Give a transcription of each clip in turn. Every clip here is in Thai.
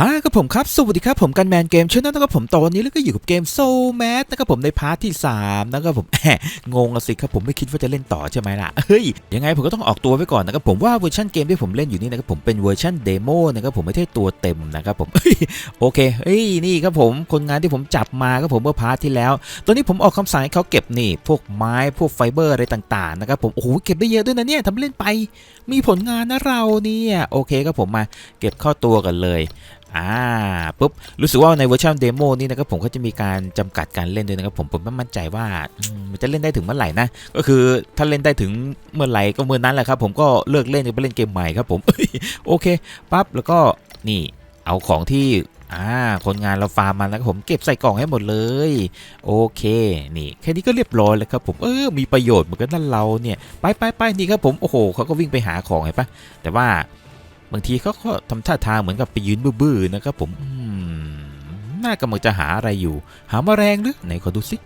อ่าครับผมครับ สวัสดีครับ ผมกันแมนเกมช n น e l นะครับผมตอนนี้แล้วก็อยู่กับเกมโซแมสนะครับผมในพาร์ทที่ 3 นะครับผมแหมงงสิครับผมไม่คิดว่าจะเล่นต่อใช่ไหมล่ะเฮ้ยยังไงผมก็ต้องออกตัวไว้ก่อนนะครับผมว่าเวอร์ชันเกมที่ผมเล่นอยู่นี่นะครับผมเป็นเวอร์ชันเดโมนะครับผมไม่ใช่ตัวเต็มนะครับผมโอเคเฮ้ยนี่ครับผมคนงานที่ผมจับมาครับผมเมื่อพาร์ทที่แล้ว ตอนนี้ผมออกคำสั่งให้เขาเก็บนี่ พวกไม้พวกไฟเบอร์อะไรต่างๆนะครับผมโอ้โหเก็บได้เยอะด้วยนะเนี่ยทำเล่นไปมีผลงานนะเราเนี่ยโอเคครับผมมาเก็บเข้าตัวกันเลยอ่าปุ๊บรู้สึกว่าในเวอร์ชันเดโมนี่นะครับผมก็จะมีการจำกัดการเล่นด้วยนะครับผมผมไม่มั่นใจว่ามันจะเล่นได้ถึงเมื่อไหร่นะก็คือถ้าเล่นได้ถึงเมื่อไหร่ก็เมื่อนั้นแหละครับผมก็เลิกเล่นไปเล่นเกมใหม่ครับผมโอเคปั๊บแล้วก็นี่เอาของที่อ่าคนงานเราฟาร์มมาแล้วครับผมเก็บใส่กล่องให้หมดเลย โอเค นี่แค่นี้ก็เรียบร้อยแล้วครับผมเออมีประโยชน์เหมือนกันนั่นเราเนี่ยไปไปไปนี่ครับผมโอ้โหเขาก็วิ่งไปหาของเห็นปะแต่ว่า บางทีเขาก็ทำท่าทางเหมือนกับไปยืนบื้อๆนะครับผมน่ากำลังจะหาอะไรอยู่ หาแมลงหรือไหนขอดูสิ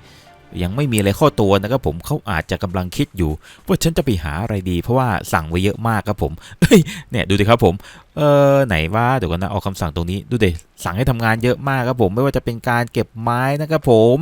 ยังไม่มีอะไรข้อตัวนะครับผมเขาอาจจะกำลังคิดอยู่ว่าฉันจะไปหาอะไรดี เพราะว่าสั่งไว้เยอะมากครับผมเอ้ยเนี่ยดูดิครับผมเออไหนว่าเดี๋ยวกันนะเอาคำสั่งตรงนี้ดูดิสั่งให้ทำงานเยอะมากครับผม ไม่ว่าจะเป็นการเก็บไม้นะครับผม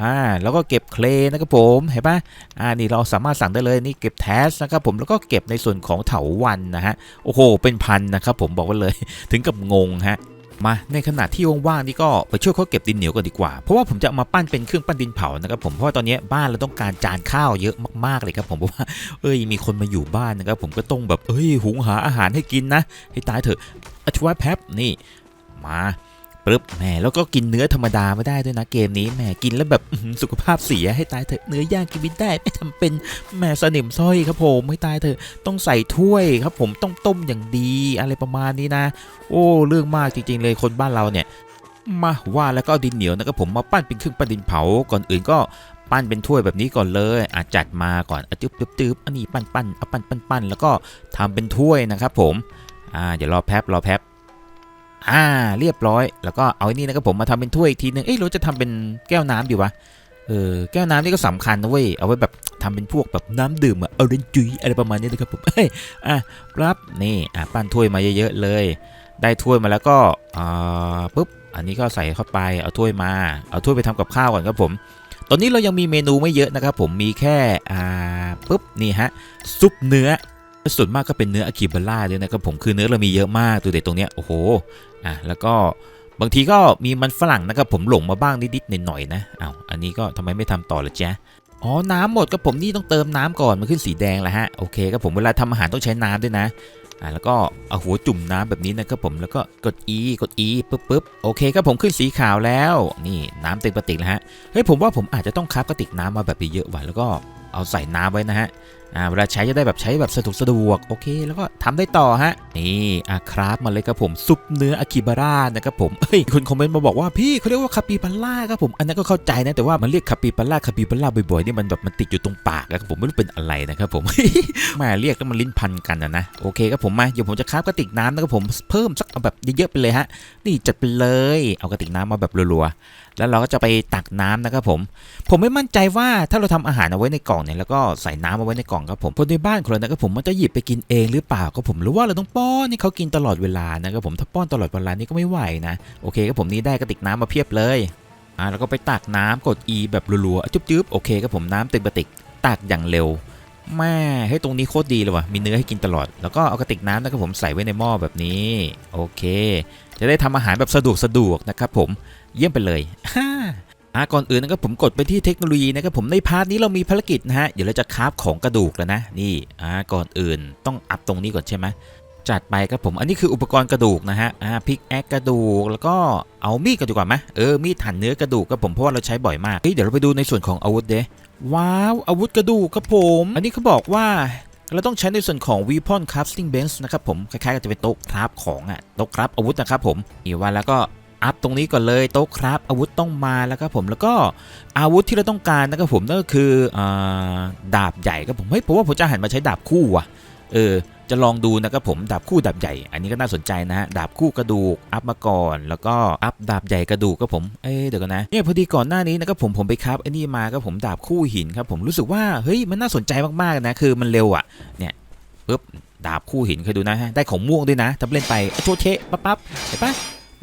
อ่าแล้วก็เก็บเคลนะครับผมเห็นปะอ่านี่เราสามารถสั่งได้เลยนี่เก็บแทสนะครับผมแล้วก็เก็บในส่วนของเถาวันนะฮะโอ้โหเป็นพันนะครับผมบอกไว้เลยถึงกับงงฮะ มาในขณะที่ว่างๆนี่ก็ไปช่วยเขาเก็บดินเหนียวกันดีกว่า เพราะว่าผมจะามาปั้นเป็นเครื่องปั้นดินเผานะครับผมเพราะว่าตอนนี้บ้านเราต้องการจานข้าวเยอะมากๆเลยครับผมเพราะว่าเอ้ยมีคนมาอยู่บ้านนะครับผมก็ต้องแบบเอ้ยหุงหาอาหารให้กินนะ ให้ตายเถอะอชวาแพบนี่มา ปึ๊บแหมแล้วก็กินเนื้อธรรมดาไม่ได้ด้วยนะเกมนี้แหมกินแล้วแบบสุขภาพเสียให้ตายเถอะเนื้อย่างกินไม่ได้ไม่ทำเป็นแหม่สนิมสร้อยครับผมไม่ตายเถอะต้องใส่ถ้วยครับผมต้องต้มอย่างดีอะไรประมาณนี้นะ โอ้เรื่องมากจริง ๆ เลยคนบ้านเราเนี่ยมาว่าแล้วก็ดินเหนียวนะครับผมมาปั้นเป็นเครื่องปั้นดินเผาก่อนอื่นก็ปั้นเป็นถ้วยแบบนี้ก่อนเลยอาจัดมาก่อนอจึ๊บจึ๊บจึ๊บอันนี้ปั้นปั้นเอาปั้นปั้นปั้นแล้วก็ทำเป็นถ้วยนะครับผมอ่าเดี๋ยวรอแป๊บรอแป๊บ อ่าเรียบร้อย แล้วก็เอาไอ้นี่นะครับผมมาทำเป็นถ้วยอีกทีนึงเอ้ยเราจะทำเป็นแก้วน้ำดีวะเออแก้วน้ำนี่ก็สำคัญนะเว้ย เอาไว้แบบทำเป็นพวกแบบน้ำดื่มอะเออเรนจุยอะไรประมาณนี้นะครับผมเอ้ยอะรับนี่อะปั้นถ้วยมาเยอะๆเลย ได้ถ้วยมาแล้วก็อ่าปุ๊บอันนี้ก็ใส่เข้าไปเอาถ้วยมา เอาถ้วยไปทำกับข้าวก่อนครับผม ตอนนี้เรายังมีเมนูไม่เยอะนะครับผมมีแค่อ่าปุ๊บนี่ฮะซุปเนื้อ ส่วนมากก็เป็นเนื้ออะคิบาร่าเลยนะครับผมคือเนื้อเรามีเยอะมากตัวเด็ดตรงเนี้ยโอ้โหอะแล้วก็บางทีก็มีมันฝรั่งนะครับผมหลงมาบ้างนิดๆหน่อยๆนะอ้าวอันนี้ก็ทำไมไม่ทำต่อละจ๊ะอ๋อ น้ำหมดก็ผมนี่ต้องเติมน้ำก่อนมันขึ้นสีแดงแล้วฮะโอเคครับผมเวลาทำอาหารต้องใช้น้ำด้วยนะอ่าแล้วก็เอาหัวจุ่มน้ำแบบนี้นะครับผมแล้วก็กด E กด E ปึ๊บปึ๊บโอเคครับผมขึ้นสีขาวแล้วนี่น้ำเต็มกระติกแล้วฮะเฮ้ยผมว่าผมอาจจะต้องคับกระติกน้ำมาแบบเยอะๆไว้แล้วก็เอาใส่น้ำไว้นะฮะ อ่าเวลาใช้จะได้แบบใช้แบบสะดวกสะดวกโอเค แล้วก็ทำได้ต่อฮะ นี่อะครับมาเลยครับผมซุปเนื้ออะคิบาร่านะครับผมเฮ้ยคนคอมเมนต์มาบอกว่าพี่เขาเรียกว่าคาปิบาร่าครับผมอันนั้นก็เข้าใจนะแต่ว่ามันเรียกคาปิบาร่าคาปิบาร่าบ่อยๆนี่มันแบบมันติดอยู่ตรงปากนะครับผมไม่รู้เป็นอะไรนะครับผมแม่เรียกแล้วมันลิ้นพันกันนะนะโอเคครับผมมาเดี๋ยวผมจะคราบกระติกน้ำนะครับผมเพิ่มสักแบบเยอะๆไปเลยฮะนี่จัดไปเลยเอากระติกน้ำมาแบบรัวๆ แล้วเราก็จะไปตักน้ำนะครับผม ผมไม่มั่นใจว่าถ้าเราทำอาหารเอาไว้ในกล่องเนี่ยแล้วก็ใส่น้ำเอาไว้ในกล่องครับผมคนในบ้านคนนั้นนะครับผมมันจะหยิบไปกินเองหรือเปล่าก็ผมหรือว่าเราต้องป้อนให้เขากินตลอดเวลานะครับผมถ้าป้อนตลอดเวลานี่ก็ไม่ไหวนะโอเคครับผมนี่ได้กระติกน้ำมาเพียบเลยอ่าแล้วก็ไปตักน้ำกด E แบบรัวๆจุ๊บๆโอเคครับผมน้ำเต็มกระติกตักอย่างเร็วแม่ให้ตรงนี้โคตรดีเลยว่ะมีเนื้อให้กินตลอด แล้วก็เอากระติกน้ำนะครับผมใส่ไว้ในหม้อแบบนี้ โอเค จะได้ทำอาหารแบบสะดวกสะดวกนะครับผมเยี่ยมไปเลยอะก่อนอื่นนะครับผมกดไปที่เทคโนโลยีนะครับผมในพาร์ทนี้เรามีภารกิจนะฮะเดี๋ยวเราจะคราฟของกระดูกแล้วนะนี่อ่าก่อนอื่นต้องอัพตรงนี้ก่อนใช่ไหมจัดไปครับผมอันนี้คืออุปกรณ์กระดูกนะฮะอ่าพิกแอคกระดูกแล้วก็เอามีดกันดีกว่าไหมเออมีดหั่นเนื้อกระดูกครับผมเพราะว่าเราใช้บ่อยมากเฮ้ยเดี๋ยวเราไปดูในส่วนของอาวุธเด้ว้าวอาวุธกระดูกครับผม อันนี้เขาบอกว่า เราต้องใช้ในส่วนของ weapon crafting bench นะครับผม คล้ายๆกับจะเป็นโต๊ะคราฟของอะโต๊ะคราฟอาวุธนะครับผมนี่ว่าแล้วก็อัพตรงนี้ก่อนเลยโต๊ะคราฟอาวุธต้องมาแล้วครับผมแล้วก็อาวุธที่เราต้องการนะครับผมนั่นก็คืออดาบใหญ่ครับผมเฮ้ยผมว่าผมจะหันมาใช้ดาบคู่ว่ะ เออจะลองดูนะครับผมดาบคู่ดาบใหญ่ อันนี้ก็น่าสนใจนะฮะดาบคู่กระดูกอัพมาก่อน แล้วก็อัพดาบใหญ่กระดูกครับผมเอ้เดี๋ยวกันนะเนี่ยพอดีก่อนหน้านี้นะครับผมผมไปครับไอ้นี่มาครับผมดาบคู่หินครับผมรู้สึกว่าเฮ้ยมันน่าสนใจมากๆนะคือมันเร็วอะเนี่ยปึ๊บดาบคู่หินเคยดูนะฮะได้ของม่วงด้วยนะถ้าเล่นไปโชเชะปั๊บปั๊บเห็นปะ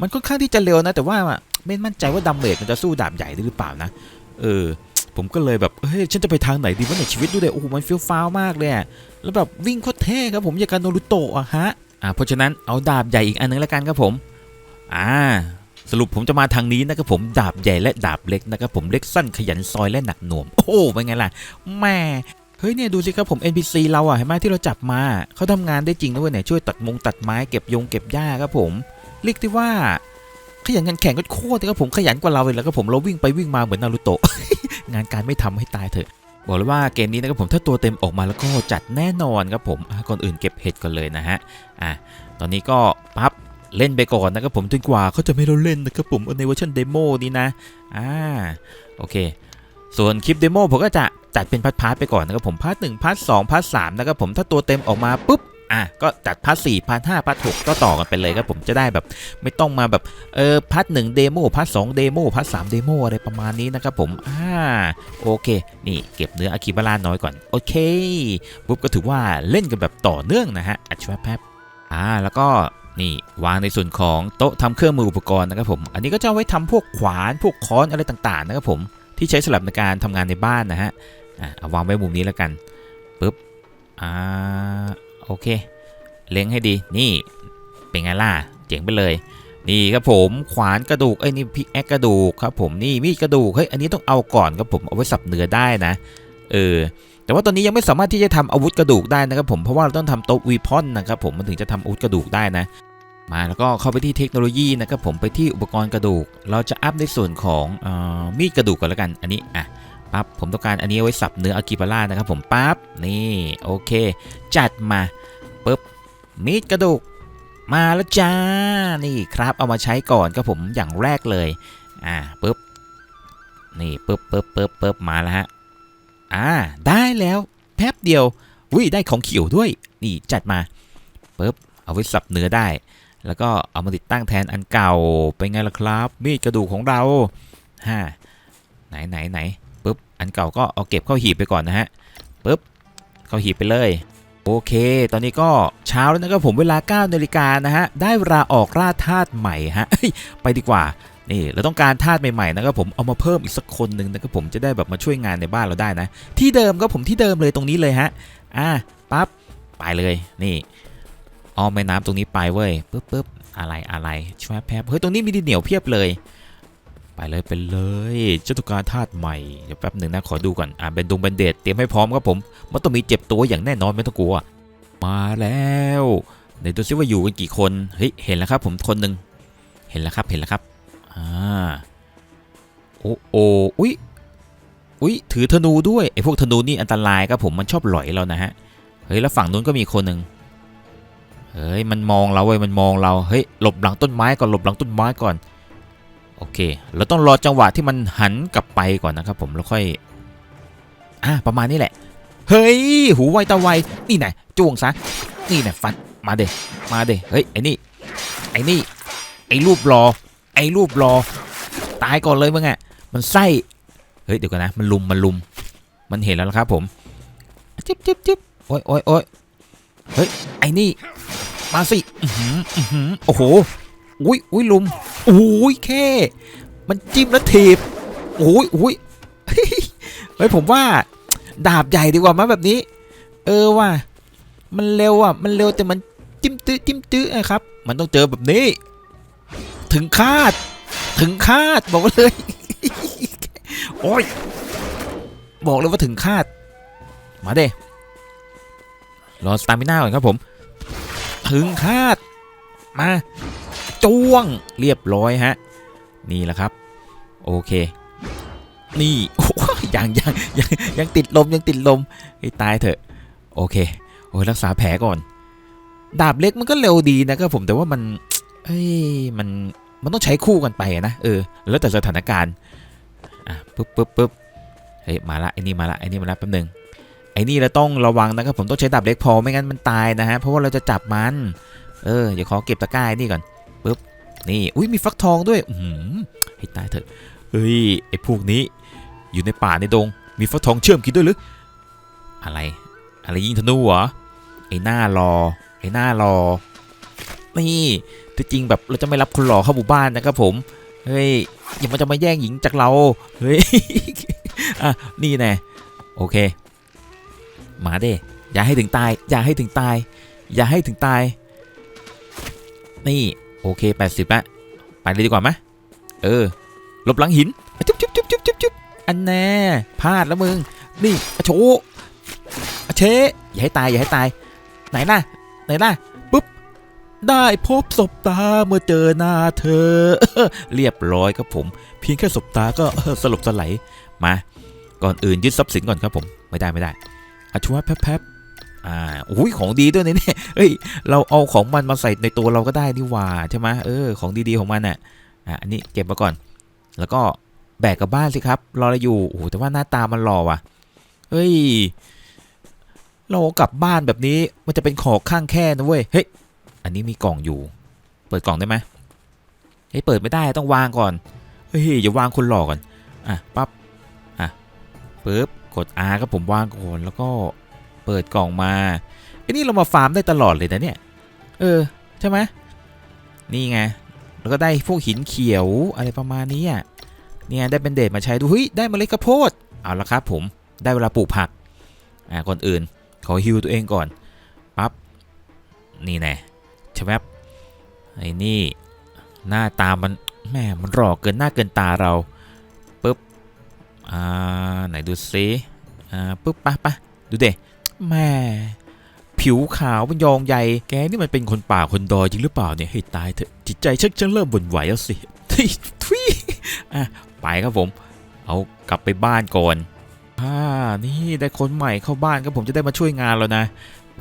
มันค่อนข้างที่จะเร็วนะ แต่ว่าไม่มั่นใจว่าดาเมจมันจะสู้ดาบใหญ่ได้หรือเปล่านะเออ ผมก็เลยแบบเฮ้ยฉันจะไปทางไหนดีวะเนี่ยชีวิตดูเด็โอ้โหมันเฟี้ยวฟ้าวมากเลยแล้วแบบวิ่งโคตรเท่ครับผมอย่างกับโนรุโตะอะฮะอ่าเพราะฉะนั้นเอาดาบใหญ่อีกอันนึงแล้วกันครับผมอ่าสรุปผมจะมาทางนี้นะครับผมดาบใหญ่และดาบเล็กนะครับผมเล็กสั้นขยันซอยและหนักหน่วงโอ้โหเป็นไงล่ะแม่เฮ้ยเนี่ยดูสิครับผม NPC เราอะเห็นไหมที่เราจับมาเขาทำงานได้จริงนะเว้ยเนี่ยช่วยตัดมงตัดไม้เก็บยงเก็บหญ้าครับผมเรียกได้ว่า ขยันกันแข่งก็โคตรเลยครับผมขยันกว่าเราเลยแล้วก็ผมเราวิ่งไปวิ่งมาเหมือนนารูโตะงานการไม่ทำให้ตายเถอะบอกเลยว่าเกมนี้นะครับผมถ้าตัวเต็มออกมาแล้วก็จัดแน่นอนครับผมก่อนอื่นเก็บเห็ดก่อนเลยนะฮะอะตอนนี้ก็ปั๊บเล่นไปก่อนนะครับผมจนกว่าเขาจะไม่เราเล่นนะครับผมในเวอร์ชันเดโมนี้นะอ่าโอเค ส่วนคลิปเดโมผมก็จะจัดเป็นพาร์ทๆไปก่อนนะครับผมพาร์ทหนึ่งพาร์ทสองพาร์ทสามนะครับผมถ้าตัวเต็มออกมาปุ๊บ อะก็จัดพาร์ทสี่พาร์ทห้าพาร์ทหกก็ต่อกันไปเลยครับผมจะได้แบบ ไม่ต้องมาแบบเออพาร์ทหนึ่งเดโมพาร์ทสองเดโมพาร์ทสามเดโมอะไรประมาณนี้นะครับผมอ่าโอเค นี่เก็บเนื้ออะคิบาลาน้อยก่อน โอเคปุ๊บก็ถือว่าเล่นกันแบบต่อเนื่องนะฮะอัดช่วยแป๊บอ่าแล้วก็นี่วางในส่วนของโต๊ะทำเครื่องมืออุปกรณ์นะครับผม อันนี้ก็จะเอาไว้ทำพวกขวานพวกค้อนอะไรต่างๆนะครับผมที่ใช้สำหรับในการทำงานในบ้านนะฮะอ่าเอาวางไว้มุมนี้แล้วกันปุ๊บอ่า โอเค เล็งให้ดีนี่เป็นไงล่ะเจ๋งไปเลย นี่ครับผมขวานกระดูกไอ้ยนี่พิกแอคกระดูกครับผมนี่มีดกระดูกเฮ้ยอันนี้ต้องเอาก่อนครับผมเอาไว้สับเนื้อได้นะเออแต่ว่าตอนนี้ยังไม่สามารถที่จะทำอาวุธกระดูกได้นะครับผมเพราะว่าเราต้องทำโต๊ะวีพอนนะครับผมมันถึงจะทำอาวุธกระดูกได้นะ มาแล้วก็เข้าไปที่เทคโนโลยีนะครับผมไปที่อุปกรณ์กระดูก เราจะอัพในส่วนของออมีดกระดูกก่อนแล้วกัน อันนี้อะ ปั๊บผมต้องการอันนี้เอาไว้สับเนื้ออากิบาร่านะครับผมปั๊บนี่โอเค จัดมาปุ๊บมีดกระดูกมาแล้วจ้านี่ครับเอามาใช้ก่อนครับผมอย่างแรกเลยอ่าปุ๊บนี่ปุ๊บปุ๊บปุ๊บปุ๊บมาแล้วฮะอ่าได้แล้วแป๊บเดียวอุ้ยได้ของเขียวด้วย นี่จัดมาปุ๊บเอาไว้สับเนื้อได้ แล้วก็เอามาติดตั้งแทนอันเก่าเป็นไงล่ะครับ มีดกระดูกของเราฮ่าไหนไหนไหน อันเก่าก็เอาเก็บเข้าหีบไปก่อนนะฮะปุ๊บเข้าหีบไปเลย โอเค ตอนนี้ก็เช้าแล้วนะครับผมเวลา9นาฬิกานะฮะได้เวลาออกล่าธาตุใหม่ฮะไปดีกว่านี่เราต้องการธาตุใหม่ๆนะครับผมเอามาเพิ่มอีกสักคนหนึ่งนะครับผมจะได้แบบมาช่วยงานในบ้านเราได้นะ ที่เดิมก็ผมที่เดิมเลยตรงนี้เลยฮะอะปั๊บไปเลยนี่อ้อมแม่น้ำตรงนี้ไปเว้ยปึ๊บปึ๊บอะไรอะไรช่วยแป๊บเฮ้ยตรงนี้มีดินเหนียวเพียบเลย ไปเลยไปเลยเจ้าตุกาธาตุใหม่เดี๋ยวแป๊บหนึ่งนะขอดูก่อนอ่าเบนดงเบนเดดเตรียมให้พร้อมครับผมมันต้องมีเจ็บตัวอย่างแน่นอนไม่ต้องกลัว มาแล้วไหนดูซิว่าอยู่กันกี่คนเฮ้ยเห็นแล้วครับผมคนหนึ่งเห็นแล้วครับเห็นแล้วครับอ่าโอ้โออุ้ยอุ้ยถือธนูด้วยไอ้พวกธนูนี่อันตรายครับผมมันชอบหลอยเรานะฮะเฮ้ยแล้วฝั่งนู้นก็มีคนหนึ่งเฮ้ยมันมองเราเว้ยมันมองเราเฮ้ยหลบหลังต้นไม้ก่อนหลบหลังต้นไม้ก่อน โอเค เราต้องรอจังหวะที่มันหันกลับไปก่อนนะครับผมแล้วค่อย อะประมาณนี้แหละ เฮ้ย หูไวตาไว นี่ไงจ้วงซะ นี่ไงฟัน มาเดมาเดเฮ้ย ไอ้นี่ ไอ้นี่ ไอ้รูปรอ ไอ้รูปรอ ตายก่อนเลยมึงอะมันไส้ เฮ้ย เดี๋ยวกันนะ มันลุม มันลุม มันเห็นแล้วนะครับผม จิ๊บจิ๊บจิ๊บโอ้ยโอ้ยโอ้ยเฮ้ย ไอ้นี่ มาสิอือหืออือหือโอ้โห อุ้ยอุ้ยลุมอุ้ยแค่ มันจิ้มแล้วถีบอุ้ยอุ้ยเฮ้ยผมว่า ดาบใหญ่ดีกว่ามั้ยแบบนี้ เออว่ะมันเร็วอะ มันเร็วแต่มันจิ้มตื้อจิ้มตื้ออครับ มันต้องเจอแบบนี้ ถึงคาด ถึงคาดบอกเลย โอ้ย บอกเลยว่าถึงคาด มาเด้รอสตามิน่าก่อนครับผม ถึงคาด มา จ้วงเรียบร้อยฮะ นี่แหละครับ โอเค นี่โอ้ยยังยังยังยังติดลมยังติดลมให้ตายเถอะ โอเค โอ้ยรักษาแผลก่อน ดาบเล็กมันก็เร็วดีนะครับผมแต่ว่ามันเอ้ยมันมันต้องใช้คู่กันไปนะเออ แล้วแต่สถานการณ์อะปึ๊บปึ๊บปึ๊บเฮ้ยมาละไอ้นี่มาละไอ้นี่มาละแป๊บนึงไอ้นี่เราต้องระวังนะครับผมต้องใช้ดาบเล็กพอไม่งั้นมันตายนะฮะเพราะว่าเราจะจับมัน เออเดี๋ยวขอเก็บตะกร้าไอ้นี่ก่อน นี่ อุ้ยมีฟักทองด้วยอือหือให้ตายเถอะเฮ้ยไอ้พวกนี้ อยู่ในป่าในดง มีฟักทองเชื่อมกินด้วยหรืออะไร อะไรยิงธนูเหรอไอ้หน้ารอไอ้หน้ารอ นี่ที่จริงแบบเราจะไม่รับคนหล่อเข้าหมู่บ้านนะครับผมเฮ้ยอย่ามาจะมาแย่งหญิงจากเราเฮ้ยอะนี่แน่โอเค มาเด้อย่าให้ถึงตาย อย่าให้ถึงตาย อย่าให้ถึงตาย นี่ โอเค 80ละไปเลยดีกว่าไหมเออลบหลังหินจุ๊บจุ๊บจุ๊บจุ๊บจุ๊บจุ๊บอันแน่พลาดแล้วมึง นี่อโชอะเชอย่าให้ตายอย่าให้ตาย ไหนล่ะ ไหนล่ะปุ๊บ ได้พบศพตาเมื่อเจอหน้าเธอ เรียบร้อยครับผม เพียงแค่ศพตาก็สลบสลายมา ก่อนอื่นยึดทรัพย์สินก่อนครับผม ไม่ได้ไม่ได้อาชัวแป๊บ อ่าอุ้ยของดีด้วยเนี่ยเฮ้ย เราเอาของมันมาใส่ในตัวเราก็ได้นี่หว่าใช่ไหมเออ ของดีๆของมันน่ะ อะอันนี้เก็บมาก่อน แล้วก็แบกกลับบ้านสิครับ รอเราอยู่ โอ้โห แต่ว่าหน้าตามันหล่อว่ะ เฮ้ย เรากลับบ้านแบบนี้ มันจะเป็นขอข้างแค่นะเว้ย เฮ้ย อันนี้มีกล่องอยู่ เปิดกล่องได้ไหมเฮ้ย เปิดไม่ได้ ต้องวางก่อน เฮ้ยอย่าวางคนหลอกก่อน อะ ปั๊บ อะปึ๊บ กด R ครับผมวางก่อน แล้วก็ เปิดกล่องมาไอ้นี่เรามาฟาร์มได้ตลอดเลยนะเนี่ย เออ ใช่ไหมนี่ไงแล้วก็ได้พวกหินเขียวอะไรประมาณนี้อะเนี่ยได้เป็นเดทมาใช้ดูเฮ้ยได้เมล็ดข้าวโพดเอาละครับผมได้เวลาปลูกผักอ่าก่อนอื่น ขอฮิวตัวเองก่อนปั๊บนี่แน่ช่ไหมไอ้นี่หน้าตามันแม่มันหลอกเกินหน้าเกินตาเราปุ๊บอ่าไหนดูซิอ่าปุ๊บปะปะดูเด แม่ผิวขาวเป็นยองใหญ่ แกนี่มันเป็นคนป่าคนดอยจริงหรือเปล่าเนี่ยให้ตายเถอะจิตใจชักจะเริ่มบ่นไหวแล้วสิทุยทุยอะไปครับผม เอากลับไปบ้านก่อนอ่านี่ได้คนใหม่เข้าบ้านครับผมจะได้มาช่วยงานแล้วนะ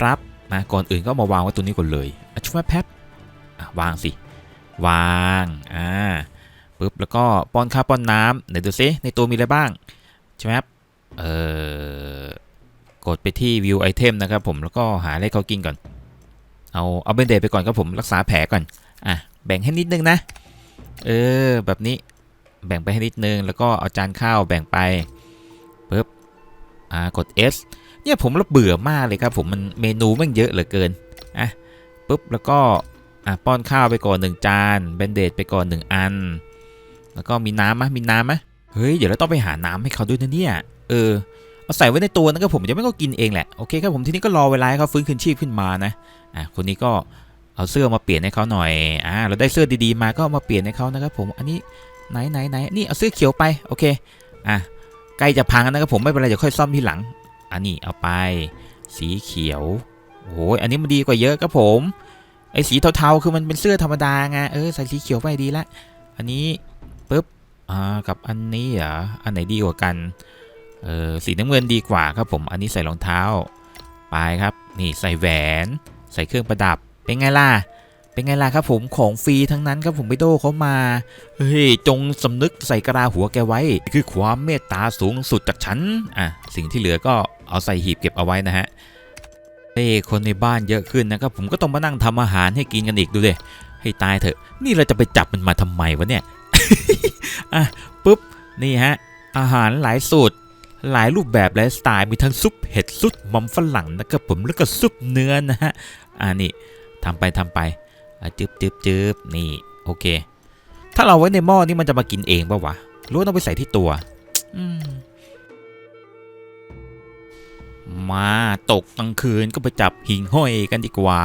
รับนะก่อนอื่นก็มาวางไว้ตัวนี้ก่อนเลยอะช่วยแป๊บอะวางสิ วางอ่าปึ๊บแล้วก็ป้อนข้าวป้อนน้ำไหนดูซิในตัวมีอะไรบ้างใช่ไหมครับเอ่อ กดไปที่ view item นะครับผมแล้วก็หาอะไรเขากินก่อน เอาเอาเบนเดไปก่อนครับผมรักษาแผลก่อนอะแบ่งให้นิดนึงนะเออแบบนี้แบ่งไปให้นิดนึง แล้วก็เอาจานข้าวแบ่งไปปึ๊บอ่ากด S เนี่ยผมระเบื่อมากเลยครับผมมันเมนูมันเยอะเหลือเกินอะปุ๊บแล้วก็อะป้อนข้าวไปก่อนหนึ่งจานเบนเดตไปก่อนหนึ่งอัน แล้วก็มีน้ำไหมมีน้ำไหมเฮ้ยเดี๋ยวเราต้องไปหาน้ำให้เขาด้วยนะเนี่ยเออ เอาใส่ไว้ในตัวนะครับผมจะไม่ก็กินเองแหละโอเคครับผมทีนี้ก็รอเวลาให้เขาฟื้นคืนชีพขึ้นมานะอะคนนี้ก็เอาเสื้อมาเปลี่ยนให้เขาหน่อยอ่าเราได้เสื้อดีๆมาก็มาเปลี่ยนให้เขานะครับผมอันนี้ไหนไหนไหนนี่เอาเสื้อเขียวไปโอเคอะใกล้จะพังแล้วนะครับผมไม่เป็นไรเดี๋ยวค่อยซ่อมทีหลัง อันนี้เอาไป สีเขียวโอ้ยอันนี้มันดีกว่าเยอะครับผมไอ้สีเทาๆคือมันเป็นเสื้อธรรมดาไงเออใส่สีเขียวไปดีละอันนี้ปุ๊บอ่ากับอันนี้เหรออันไหนดีกว่ากัน เออสีน้ำเงินดีกว่าครับผม อันนี้ใส่รองเท้า ไปครับ นี่ใส่แหวน ใส่เครื่องประดับ เป็นไงล่ะ เป็นไงล่ะครับผม ของฟรีทั้งนั้นครับผมไปโดเขามา เฮ้ย จงสำนึกใส่กระดาหัวแกไว้ คือความเมตตาสูงสุดจากฉัน อะ สิ่งที่เหลือก็เอาใส่หีบเก็บเอาไว้นะฮะเอ้คนในบ้านเยอะขึ้นนะครับผมก็ต้องมานั่งทำอาหารให้กินกันอีกดูเลยให้ตายเถอะ นี่เราจะไปจับมันมาทำไมวะเนี่ย อะปุ๊บ นี่ฮะ อาหารหลายสูตร หลายรูปแบบหลายสไตล์มีทั้งซุปเห็ดซุปมัมฝรั่งนะครับผมแล้วก็ซุปเนื้อนะฮะอ่านี่ทำไปทำไปจึบจึบจึบนี่โอเค ถ้าเราไว้ในหม้อนี่มันจะมากินเองปะวะหรู้ว่าต้องไปใส่ที่ตัวมมาตกกลางคืนก็ไปจับหิ่งห้อยกันดีกว่า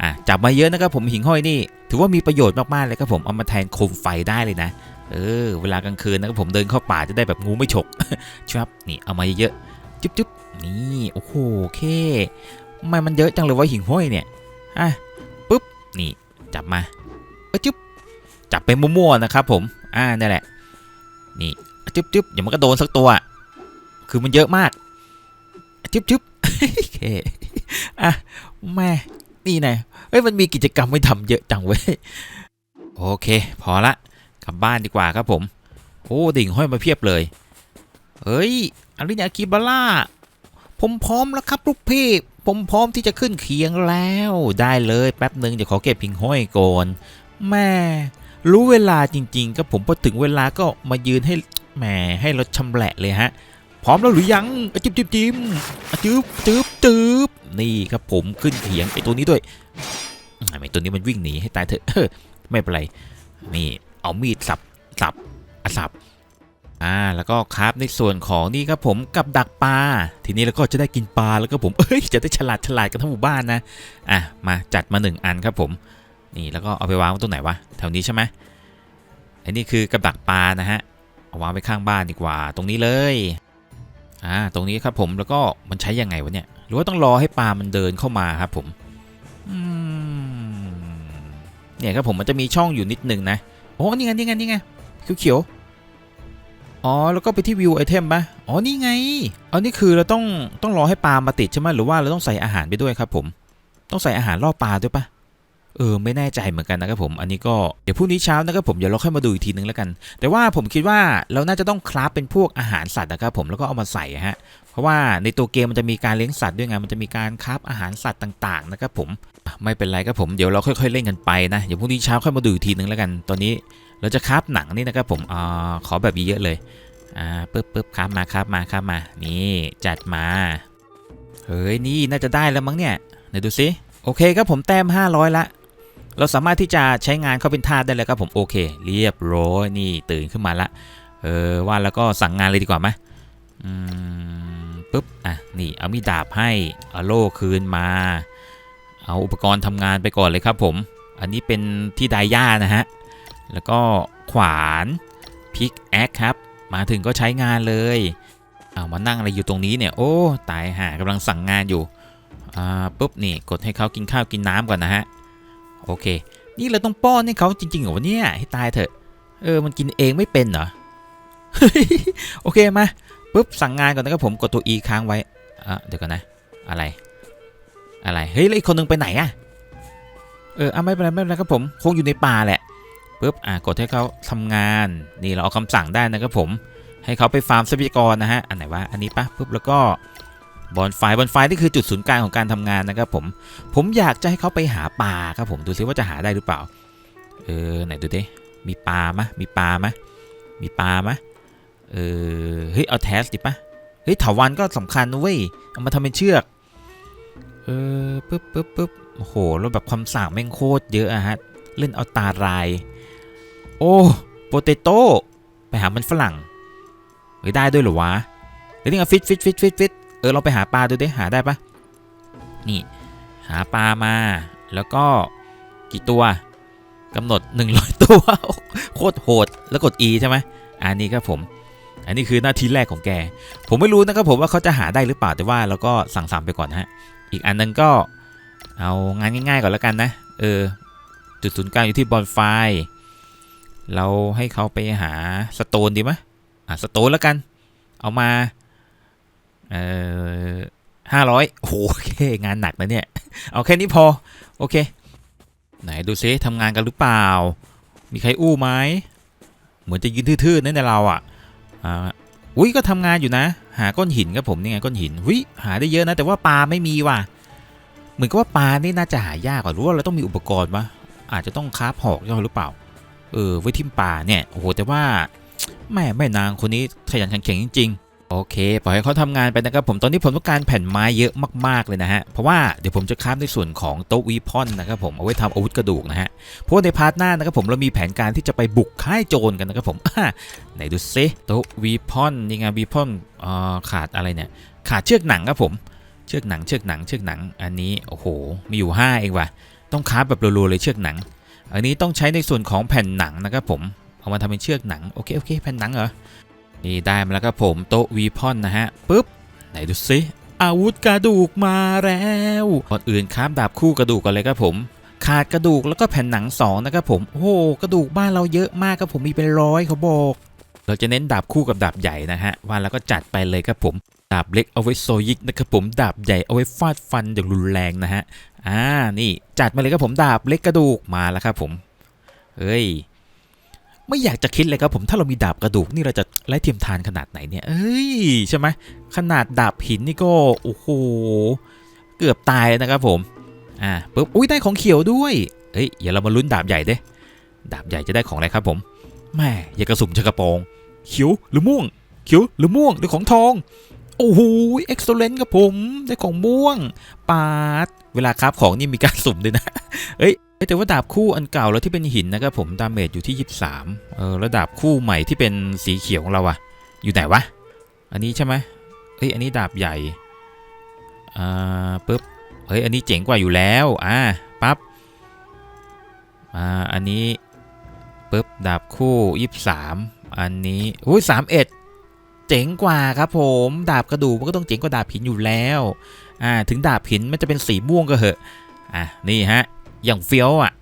อะจับมาเยอะนะครับผมหิ่งห้อยนี่ ถือว่ามีประโยชน์มากๆเลยครับผมเอามาแทนโคมไฟได้เลยนะ เออเวลากลางคืนนะครับผมเดินเข้าป่าจะได้แบบงูไม่ฉกครับนี่เอามาเยอะๆจุ๊บจุ๊บนี่โอ้โหโอเคทำไมมันเยอะจังเลยว่าหิ่งห้อยเนี่ยอะปุ๊บนี่จับมาเออจุ๊บจับไปมั่วๆนะครับผมอ่านี่นแหละนี่จุ๊บจุ๊บอย่ามันก็โดนสักตัว คือมันเยอะมากจึ๊บจึ๊บโอเคอะแม่นี่ไงเฮ้ยมันมีกิจกรรมให้ทำเยอะจังเว้ยโอเค พอละ กลับบ้านดีกว่าครับผม โอ้ดิ่งห้อยมาเพียบเลยเฮ้ยอาริยากิบาร่าผมพร้อมแล้วครับลูกพี่ ผมพร้อมที่จะขึ้นเคียงแล้ว ได้เลยแป๊บหนึ่งเดี๋ยวขอเก็บพิงห้อยก่อนแม่รู้เวลาจริงๆก็ผมพอถึงเวลาก็มายืนให้แหมให้รถชำแหละเลยฮะ พร้อมแล้วหรือยังอจิบจิบจิมอะจึบจึบจึบนี่ครับผมขึ้นเขียงไอตัวนี้ด้วยไอตัวนี้มันวิ่งหนีให้ตายเถอะไม่เป็นไรนี่ เอามีดสับสับอสับอ่าแล้วก็คราฟในส่วนของนี่ครับผมกับดักปลาทีนี้เราก็จะได้กินปลาแล้วก็ผมเอ้ยจะได้ฉลาดฉลาดกันทั้งหมู่บ้านนะอะมาจัดมาหนึ่งอันครับผมนี่แล้วก็เอาไปวางไว้ตรงไหนวะแถวนี้ใช่ไหมไอ้นี่คือกับดักปลานะฮะเอาวางไว้ข้างบ้านดีกว่า ตรงนี้เลยอ่าตรงนี้ครับผมแล้วก็มันใช้ยังไงวะเนี่ยหรือว่าต้องรอให้ปลามันเดินเข้ามาครับผมเนี่ยครับผมมันจะมีช่องอยู่นิดนึงนะ โอ้นี่ไงนี่ไงนี่ไงเขียวๆอ๋อแล้วก็ไปที่วิวไอเทมปะอ๋อนี่ไงเอันนี้คือเราต้องต้องรอให้ปลามาติดใช่ไหมหรือว่าเราต้องใส่อาหารไปด้วยครับผมต้องใส่อาหารล่อปลาด้วยปะเออไม่แน่ใจเหมือนกันนะครับผมอันนี้ก็เดี๋ยวพรุ่งนี้เช้านะครับผมเดี๋ยวเราค่อยมาดูอีกทีนึงแล้วกัน แต่ว่าผมคิดว่าเราน่าจะต้องคราฟเป็นพวกอาหารสัตว์นะครับผมแล้วก็เอามาใส่ฮะเพราะว่าในตัวเกมมันจะมีการเลี้ยงสัตว์ด้วยไงมันจะมีการคราฟอาหารสัตว์ต่าง ๆ นะครับผม ไม่เป็นไรครับผมเดี๋ยวเราค่อยๆเล่นกันไปนะเดี๋ยวพรุ่งนี้เช้าค่อยมาดูอีกทีนึงแล้วกัน ตอนนี้เราจะคราฟหนังนี่นะครับผมอ่าขอแบบเยอะเลยอ่าปึ๊บปึ๊บคราฟมาคราฟมาคราฟมานี่จัดมาเฮ้ยนี่น่าจะได้แล้วมั้งเนี่ยไหนดูซิโอเคครับผมแต้ม 500 ละ เราสามารถที่จะใช้งานเขาเป็นทาสได้เลยครับผมโอเค เรียบร้อยนี่ตื่นขึ้นมาละเออว่าแล้วก็สั่งงานเลยดีกว่าไหมอืมปุ๊บอะนี่เอามีดดาบให้เอาโล่คืนมา เอาอุปกรณ์ทำงานไปก่อนเลยครับผม อันนี้เป็นที่ไดย่านะฮะ แล้วก็ขวานพิกแอคครับ มาถึงก็ใช้งานเลยเอามานั่งอะไรอยู่ตรงนี้เนี่ย โอ้ตายหากำลังสั่งงานอยู่ อ่าปุ๊บนี่กดให้เขากินข้าวกินน้ำก่อนนะฮะ โอเค นี่เราต้องป้อนให้เขาจริงๆเหรอวะเนี่ยให้ตายเถอะ เออมันกินเองไม่เป็นเหรอ โอเคมาปุ๊บสั่งงานก่อนนะครับผมกดตัว E ค้างไว้อะเดี๋ยวก่อนนะ อะไร อะไร เฮ้ย แล้วอีกคนนึงไปไหนอะเอออะไม่เป็นไรไม่เป็นไรครับผม คงอยู่ในป่าแหละปุ๊บ อะกดให้เขาทำงาน นี่เราเอาคำสั่งได้นะครับผม ให้เขาไปฟาร์มทรัพยากรนะฮะ อันไหนวะ อันนี้ปะปุ๊บ แล้วก็บอลไฟบอลไฟนี่คือจุดศูนย์กลางของการทำงานนะครับผม ผมอยากจะให้เขาไปหาปลาครับผม ดูซิว่าจะหาได้หรือเปล่า เออ ไหนดูดิ มีปลามะ มีปลามะ มีปลามะ เออ เฮ้ย เอาแทสดิปะเฮ้ยเถาวันก็สำคัญนะเว้ย เอามาทำเป็นเชือก เออปึ๊บปึ๊บปึ๊บโอ้โหแล้วแบบคำสั่งแม่งโคตรเยอะอะฮะ เล่นเอาตาลาย โอ้โปเตโต้ไปหามันฝรั่งเฮ้ยได้ด้วยเหรอวะเดี๋ยนี่ไงฟิตฟิตฟิตฟิตฟิตเออเราไปหาปลาดูดิหาได้ปะนี่ หาปลามา แล้วก็กี่ตัวกำหนด 100 ตัวโคตรโหดแล้วกด E ใช่ไหมอันนี้ครับผม อันนี้คือหน้าที่แรกของแก ผมไม่รู้นะครับผมว่าเขาจะหาได้หรือเปล่าแต่ว่าเราก็สั่งสามไปก่อนนะฮะ อีกอันนึงก็เอางานง่ายๆก่อนแล้วกันนะเออจุดศูนย์กลางอยู่ที่บอลไฟเราให้เขาไปหาสโตนดีไหมอะสโตนแล้วกัน เอามาเอ่อห้าร้อยโอเคงานหนักนะเนี่ย เอาแค่นี้พอ โอเค ไหนดูซิทำงานกันหรือเปล่า มีใครอู้ไหมเหมือนจะยืนทื่อๆนั่นแต่เราอะอ่า อุ้ยก็ทำงานอยู่นะ หาก้อนหินครับผมนี่ไงก้อนหินวิหาได้เยอะนะ แต่ว่าปลาไม่มีว่ะเหมือนกับว่าปลานี่น่าจะหายากกว่าหรือว่าเราต้องมีอุปกรณ์วะอาจจะต้องคาบหอกย่อหรือเปล่า เออไว้ทิมปลาเนี่ยโอ้โหแต่ว่าแม่แม่นางคนนี้ขยันขันแข็งจริงๆ โอเคปล่อยให้เขาทำงานไปนะครับผมตอนนี้ผมต้องการแผ่นไม้เยอะมากๆเลยนะฮะเพราะว่าเดี๋ยวผมจะคราฟในส่วนของโต๊ะวีพอนนะครับผมเอาไว้ทำอาวุธกระดูกนะฮะเพราะในพาร์ทหน้านะครับผมเรามีแผนการที่จะไปบุกค่ายโจรกันนะครับผมไหนดูซิโต๊ะวีพอนนี่ไงวีพอนขาดอะไรเนี่ยขาดเชือกหนังครับผมเชือกหนังเชือกหนังเชือกหนังอันนี้โอ้โหมีอยู่ 5 เองว่ะต้องคราแบบรัวๆเลยเชือกหนัง อันนี้ต้องใช้ในส่วนของแผ่นหนังนะครับผมเอามาทำเป็นเชือกหนังโอเคโอเคแผ่นหนังเหรอ นี่ได้มาแล้วครับผมโต๊ะวีพอนนะฮะปุ๊บไหนดูซิอาวุธกระดูกมาแล้วก่อนอื่นคราฟดาบคู่กระดูกก่อนเลยครับผม ขาดกระดูกแล้วก็แผ่นหนังสองนะครับผมโอ้โหกระดูกบ้านเราเยอะมากครับผมมีเป็นร้อยเขาบอกเราจะเน้นดาบคู่กับดาบใหญ่นะฮะว่าแล้วก็จัดไปเลยครับผมดาบเล็กเอาไว้โซยิกนะครับผมดาบใหญ่เอาไว้ฟาดฟันอย่างรุนแรงนะฮะอ่านี่จัดมาเลยครับผมดาบเล็กกระดูกมาแล้วครับผมเฮ้ย ไม่อยากจะคิดเลยครับผมถ้าเรามีดาบกระดูกนี่เราจะไล่เทียมทานขนาดไหนเนี่ย เอ้ยใช่ไหมขนาดดาบหินนี่ก็โอ้โหเกือบตายนะครับผมอ่าปุ๊บอุ้ยได้ของเขียวด้วยเฮ้ยอย่าเรามาลุ้นดาบใหญ่เด้ดาบใหญ่จะได้ของอะไรครับผมแม่อย่ากระสุ่มจะกระโปรงเขียวหรือม่วงเขียวหรือม่วงหรือของทองโอ้โหเอ็กซ์ l เลนต์ครับผมได้ของม่วงปาดเวลาครับของนี่มีการสุ่มด้วยนะเฮ้ยเอ้ย แต่ว่าดาบคู่อันเก่าแล้วที่เป็นหินนะครับผมดาเมจอยู่ที่ 23เออแล้วดาบคู่ใหม่ที่เป็นสีเขียวของเราอะอยู่ไหนวะ อันนี้ใช่ไหมเอ้ยอันนี้ดาบใหญ่อ่าปึ๊บเฮ้ยอันนี้เจ๋งกว่าอยู่แล้วอ่าปั๊บอ่าอันนี้ปึ๊บดาบคู่ 23 อันนี้อุ้ย31เจ๋งกว่าครับผมดาบกระดูกมันก็ต้องเจ๋งกว่าดาบหินอยู่แล้วอ่าถึงดาบหินมันจะเป็นสีม่วงก็เหอะอะนี่ฮะ อย่างเฟี้ยวอะ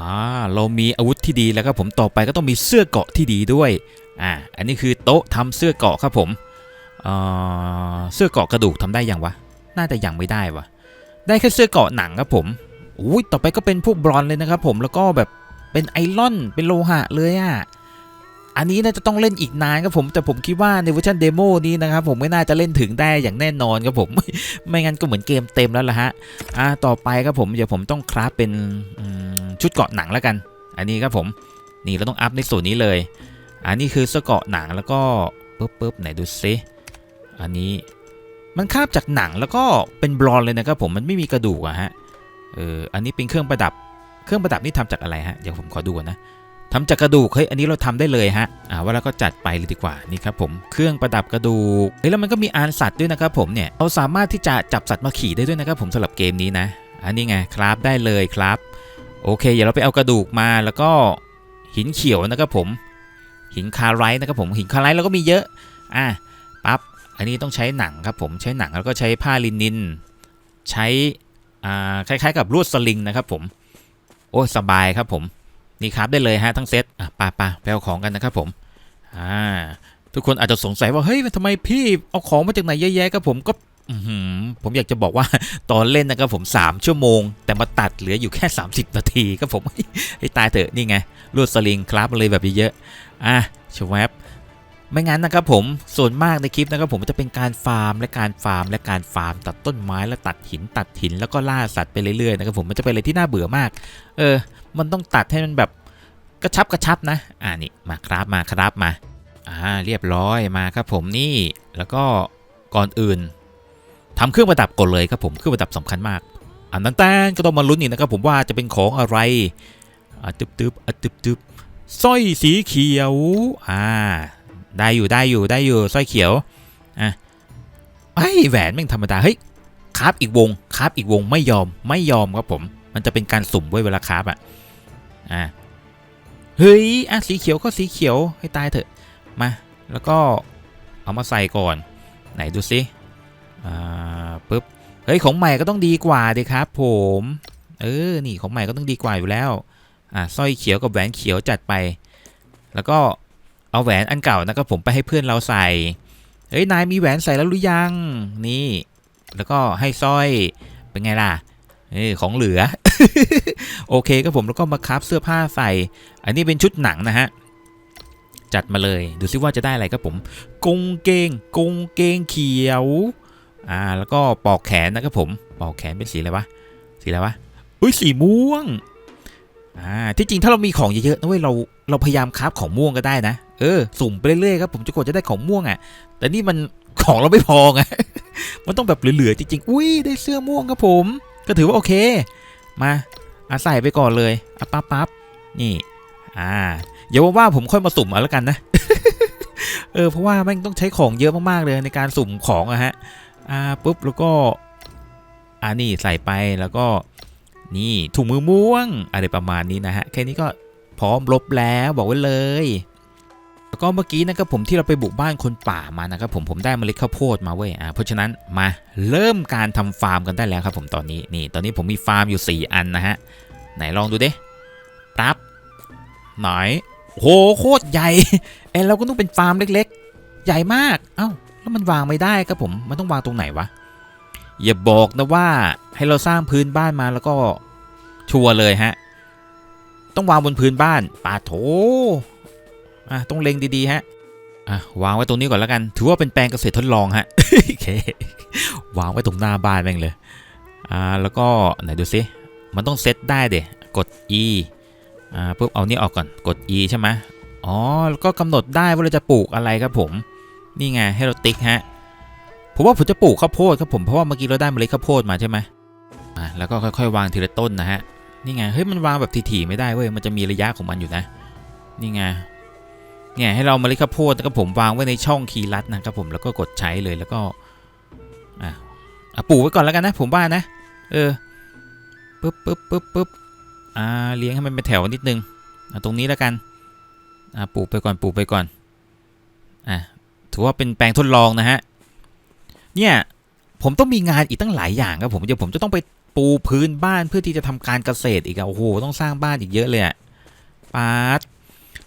อ่าเรามีอาวุธที่ดีแล้วครับผมต่อไปก็ต้องมีเสื้อเกาะที่ดีด้วยอ่าอันนี้คือโต๊ะทำเสื้อเกาะครับผมเอ่อเสื้อเกาะกระดูกทำได้ยังวะน่าจะยังไม่ได้วะได้แค่เสื้อเกาะหนังครับผมอุ้ยต่อไปก็เป็นพวกบรอนเลยนะครับผมแล้วก็แบบเป็นไอรอนเป็นโลหะเลยอะ อันนี้น่าจะต้องเล่นอีกนานครับผมแต่ผมคิดว่าในเวอร์ชันเดโมนี้นะครับผมไม่น่าจะเล่นถึงได้อย่างแน่นอนครับผมไม่งั้นก็เหมือนเกมเต็มแล้วล่ะฮะอ่าต่อไปครับผมเดี๋ยวผมต้องคราฟเป็นชุดเกาะหนังแล้วกัน อันนี้ครับผมนี่เราต้องอัพในส่วนนี้เลย อันนี้คือเสื้อเกาะหนังแล้วก็ปึ๊บปึ๊บไหนดูซิอันนี้มันคาบจากหนังแล้วก็เป็นบรอนเลยนะครับผมมันไม่มีกระดูกอะฮะเอออันนี้เป็นเครื่องประดับ เครื่องประดับนี่ทำจากอะไรฮะเดี๋ยวผมขอดูก่อนนะ ทำจากกระดูกเฮ้ยอันนี้เราทำได้เลยฮะอ่าว่าแล้วก็จัดไปเลยดีกว่านี่ครับผมเครื่องประดับกระดูกเฮ้ยแล้วมันก็มีอานสัตว์ด้วยนะครับผมเนี่ยเราสามารถที่จะจับสัตว์มาขี่ได้ด้วยนะครับผมสำหรับเกมนี้นะอันนี้ไงครับได้เลยครับ โอเคเดี๋ยวเราไปเอากระดูกมาแล้วก็หินเขียวนะครับผม หินคาไรต์นะครับผมหินคาไรต์เราก็มีเยอะอะปั๊บอันนี้ต้องใช้หนังครับผมใช้หนังแล้วก็ใช้ผ้าลินิน ใช้อ่าคล้ายๆ กับลวดสลิงนะครับผมโอ้สบายครับผม นี่ครับได้เลยฮะทั้งเซตอะไปไปไปเอาของกันนะครับผมอ่าทุกคนอาจจะสงสัยว่าเฮ้ยทำไมพี่เอาของมาจากไหนเยอะแยะครับผมก็ผมอยากจะบอกว่าตอนเล่นนะครับผม 3 ชั่วโมง แต่มาตัดเหลืออยู่แค่ 30 นาทีครับผมให้ตายเถอะนี่ไงลวดสลิงครับเลยแบบเยอะๆอะชวบ ไม่งั้นนะครับผมส่วนมากในคลิปนะครับผมจะเป็นการฟาร์มและการฟาร์ม และการฟาร์ม ตัดต้นไม้และตัดหินตัดหินแล้วก็ล่าสัตว์ไปเรื่อยๆนะครับผมมันจะเป็นอะไรที่น่าเบื่อมาก เออ มันต้องตัดให้มันแบบกระชับกระชับนะ อ่านี่มาครับมาครับมา อ่าเรียบร้อยมาครับผมนี่แล้วก็ก่อนอื่นทำเครื่องประดับก่อนเลยครับผมเครื่องประดับสำคัญมากอันนั้นแต้นก็ต้องมาลุ้นอีกนะครับผมว่าจะเป็นของอะไรอะตึบตึบอะตึบตึบสร้อยสีเขียว อ่า ได้อยู่ได้อยู่ได้อยู่สร้อยเขียวอะไอ้แหวนแม่งธรรมดาเฮ้ยคราบอีกวงคราบอีกวงไม่ยอมไม่ยอมครับผม มันจะเป็นการสุ่มไว้เวลาคราบอะอะเฮ้ยอะสีเขียวก็สีเขียวให้ตายเถอะมาแล้วก็เอามาใส่ก่อน ไหนดูซิอ่าปึ๊บเฮ้ยของใหม่ก็ต้องดีกว่าดิครับ ผม เออนี่ของใหม่ก็ต้องดีกว่าอยู่แล้วอ่าสร้อยเขียวกับแหวนเขียวจัดไป แล้วก็ เอาแหวนอันเก่านะครับผมไปให้เพื่อนเราใส่เฮ้ยนายมีแหวนใส่แล้วหรือยัง นี่ แล้วก็ให้สร้อยเป็นไงล่ะเออของเหลือ โอเคครับผมแล้วก็มาคับเสื้อผ้าใส่ อันนี้เป็นชุดหนังนะฮะจัดมาเลย ดูซิว่าจะได้อะไรครับผม กงเกง กงเกงเขียว อ่า แล้วก็ปอกแขนนะครับผม ปอกแขนเป็นสีอะไรวะ สีอะไรวะ อุ้ยสีม่วง อ่าที่จริงถ้าเรามีของเยอะๆนะเว้ยเราเราพยายามคราฟของม่วงก็ได้นะ เออสุ่มไปเรื่อยๆครับผมจะกดจะได้ของม่วงอะ แต่นี่มันของเราไม่พอไงมันต้องแบบเหลือๆจริงๆอุ้ยได้เสื้อม่วงครับผม ก็ถือว่าโอเค มาอาใส่ไปก่อนเลยอะปั๊บปั๊บนี่ อ่าอย่าว่าว่าผมค่อยมาสุ่มเอาแล้วกันนะเออเพราะว่าแม่งต้องใช้ของเยอะมากๆเลยในการสุ่มของอะฮะอ่าปุ๊บแล้วก็อ่านี่ใส่ไปแล้วก็ นี่ถุงมือม่วงอะไรประมาณนี้นะฮะแค่นี้ก็พร้อมลบแล้วบอกไว้เลยแล้วก็เมื่อกี้นะครับผมที่เราไปบุกบ้านคนป่ามานะครับผมผมได้เมล็ดข้าวโพดมาเว้ยอ่าเพราะฉะนั้นมาเริ่มการทำฟาร์มกันได้แล้วครับผมตอนนี้นี่ตอนนี้ผมมีฟาร์มอยู่ 4 อันนะฮะไหนลองดูดิปั๊บหน่อยโหโคตรใหญ่เอ้เราก็ต้องเป็นฟาร์มเล็ก ๆ ใหญ่มากเอ้าแล้วมันวางไม่ได้ครับผมมันต้องวางตรงไหนวะ อย่าบอกนะว่าให้เราสร้างพื้นบ้านมาแล้วก็ชัวร์เลยฮะ ต้องวางบนพื้นบ้านป่าโถอะต้องเล็งดีๆฮะอะวางไว้ตรงนี้ก่อนแล้วกัน ถือว่าเป็นแปลงเกษตรทดลองฮะโอเควางไว้ตรงหน้าบ้านแม่งเลยอ่าแล้วก็ไหนดูซิมันต้องเซตได้เดะกด E อ่าปุ๊บเอานี่ออกก่อนกด E ใช่ไหมอ๋อแล้วก็กำหนดได้ว่าเราจะปลูกอะไรครับผม นี่ไงให้เราติ๊กฮะ ผมว่าผมจะปลูกข้าวโพดครับผมเพราะว่าเมื่อกี้เราได้เมล็ดข้าวโพดมาใช่ไหมอะแล้วก็ค่อยๆ วางทีละต้นนะฮะนี่ไงเฮ้ยมันวางแบบถี่ๆไม่ได้เว้ยมันจะมีระยะของมันอยู่นะ นี่ไงเนี่ยให้เราเมล็ดข้าวโพดนะครับผมวางไว้ในช่องคีย์ลัดนะครับผมแล้วก็กดใช้เลยแล้วก็อะอะปลูกไว้ก่อนแล้วกันนะ ผมว่านะ เออปึ๊บปึ๊บปึ๊บปึ๊บอ่าเลี้ยงให้มันเป็นแถวนิดนึงอะตรงนี้แล้วกันอะปลูกไปก่อนปลูกไปก่อนอะถือว่าเป็นแปลงทดลองนะฮะ เนี่ยผมต้องมีงานอีกตั้งหลายอย่างครับผมเดี๋ยวผมจะต้องไปปูพื้นบ้านเพื่อที่จะทำการเกษตรอีกอะโอ้โหต้องสร้างบ้านอีกเยอะเลยอะปาร์ต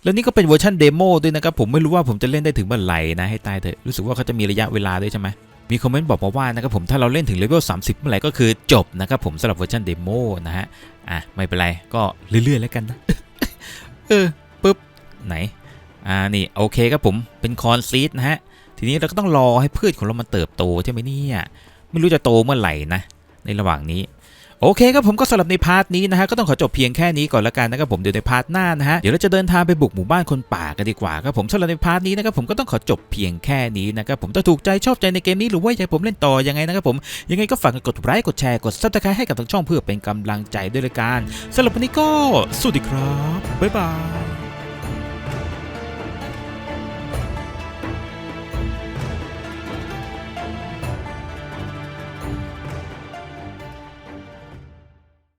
แล้วนี่ก็เป็นเวอร์ชันเดโมด้วยนะครับผมไม่รู้ว่าผมจะเล่นได้ถึงเมื่อไหร่นะให้ตายเถอะรู้สึกว่าเขาจะมีระยะเวลาด้วยใช่ไหมมีคอมเมนต์บอกมาว่านะครับผมถ้าเราเล่นถึงเลเวล30 เมื่อไหร่ก็คือจบนะครับผมสำหรับเวอร์ชันเดโมนะฮะอะไม่เป็นไรก็เรื่อยๆแล้วกันนะเออปุ๊บไหนอ่านี่โอเคครับผมเป็นคอนซีดนะฮะ ทีนี้เราก็ต้องรอให้พืชของเรามันเติบโตใช่ไหมเนี่ยไม่รู้จะโตเมื่อไหร่นะ ในระหว่างนี้โอเคครับผมก็สำหรับในพาร์ทนี้นะฮะก็ต้องขอจบเพียงแค่นี้ก่อนละกันนะครับผมเดี๋ยวในพาร์ทหน้านะฮะเดี๋ยวเราจะเดินทางไปบุกหมู่บ้านคนป่ากันดีกว่าครับผมสำหรับในพาร์ทนี้นะครับผมก็ต้องขอจบเพียงแค่นี้นะครับผมถ้าถูกใจชอบใจในเกมนี้หรือว่าอยากผมเล่นต่อยังไงนะครับผมยังไงก็ฝากกดไลค์กดแชร์กดซับสไครต์ให้กับทางช่องเพื่อเป็นกำลังใจด้วยละกันสำหรับวันนี้ก็สวัสดีครับบ๊ายบาย